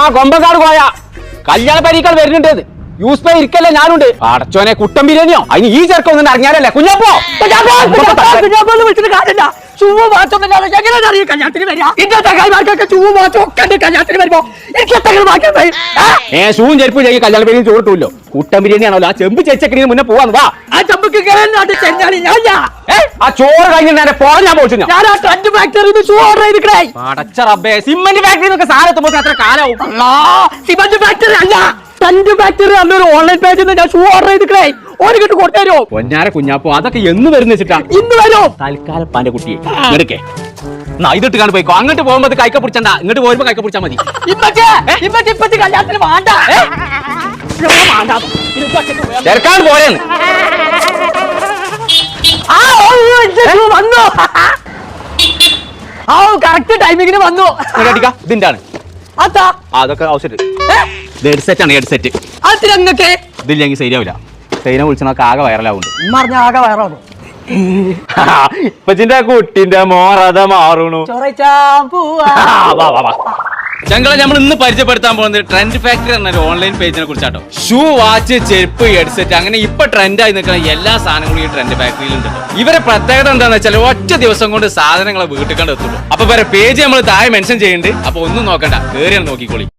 ആ കൊമ്പക്കാട് പോയ കല്യാണ പരീക്കൾ വരുന്നുണ്ട്. യൂസ് പേ ഇരിക്കല്ലേ ഞാനുണ്ട്. അടച്ചോനെ കുട്ടം ബിരിയാണിയോ? അതിന് ഈ ചെറുക്കം ഒന്നും അറിഞ്ഞാലല്ലേ കുഞ്ഞപ്പോ? ചൂവ് മാറ്റൊന്നുമില്ലാതെ എങ്ങനെയാണ് അറിയും കല്യാണത്തിന് വരിക? ഇന്റെ ചങ്ങായിമാർക്കൊക്കെ ചൂവ് മാറ്റം ഒക്കെ ഉണ്ട് കല്യാണത്തിന് വരുമ്പോ. എനിക്ക് എന്തെങ്കിലും മാറ്റം വരും. ഏ? ഏ ഷൂവും ചെരുപ്പും ചെയ്യും കല്യാണ പേരും ചോറിട്ടൂല്ലോ കുട്ടൻ ബിരിയാണി ആണല്ലോ ആ ചെമ്പ് ചേച്ചക്കിന് മുന്നേ പോവാന്ന് വാ. ആ ചെമ്പ് ചെഞ്ഞാലി ഞാൻ ചോറ് കഴിഞ്ഞിട്ട് നേരെ ഞാൻ പോച്ചു ഞാൻ ആ ഫാക്ടറിയിൽ ഷൂ ഓർഡർ ചെയ്തിട്ടേ അടച്ച റബ്ബേ സിമന്റ് ഫാക്ടറി എന്നൊക്കെ സാധനം എത്തുമ്പോൾ എത്ര കാലാവും. അല്ലാ സിമന്റ് ഫാക്ടറി അല്ല ഫാക്ടറി അല്ലൊരു ഓൺലൈൻ പേജിൽ നിന്ന് ഞാൻ ഷൂ ഓർഡർ ചെയ്തിട്ടേ ഒരു കിട്ട് കൊടുത്തരോ? പൊന്നാര കുഞ്ഞാപ്പോ അതൊക്കെ എന്ന് വരുന്ന വെച്ചിട്ടാ. ഇന്ന് വരോ? തൽക്കാലം പാന്റെ കുട്ടിയെ ഇങ്ങോട്ടേ എന്നാ ഇതിട്ട് കാണു പോയിക്കോ. അങ്ങോട്ട് പോകുമ്പോ കൈക്ക പിടിച്ചണ്ട. ഇങ്ങോട്ട് പോരുമ്പോ കൈക്ക പിടിച്ചാ മതി. ഇപ്പച്ചേ ഇപ്പച്ചി ഇപ്പച്ചി കല്യാണത്തിന് വേണ്ട. ഏ? ഞാൻ വേണ്ട. ചെറുക്കാൻ ആ ഓ, ആ കറക്റ്റ് ടൈമിങ്ങിന് വന്നു. ഇതിന്റെ അതാ. അതൊക്കെ ആവശ്യം ഹെഡ്സെറ്റ് ഇതില്ലെങ്കിൽ ശരിയാവില്ല സൈന ആകെ ആകെ ഇപ്പച്ചിന്റെ കുട്ടിന്റെ മോറത വാ വാ പോവാ ഞങ്ങളെ നമ്മൾ ഇന്ന് പരിചയപ്പെടുത്താൻ പോകുന്നത് ട്രെൻഡ് ഫാക്ടറി എന്ന ഒരു ഓൺലൈൻ പേജിനെ കുറിച്ചാട്ടോ. ഷൂ വാച്ച് ചെരുപ്പ് ഹെഡ്സെറ്റ് അങ്ങനെ ഇപ്പൊ ട്രെൻഡായി നിൽക്കുന്ന എല്ലാ സാധനങ്ങളും ഈ ട്രെൻഡ് ഫാക്ടറിയിലുണ്ട് ഇവരെ പ്രത്യേകത എന്താണെന്ന് വെച്ചാൽ ഒറ്റ ദിവസം കൊണ്ട് സാധനങ്ങളെ വീട്ടിൽ കണ്ടെത്തുള്ളൂ അപ്പൊ ഇവരെ പേജ് നമ്മൾ താഴെ മെൻഷൻ ചെയ്യുന്നുണ്ട്. അപ്പൊ ഒന്നും നോക്കണ്ട. കേറിയാണ് നോക്കിക്കോളി.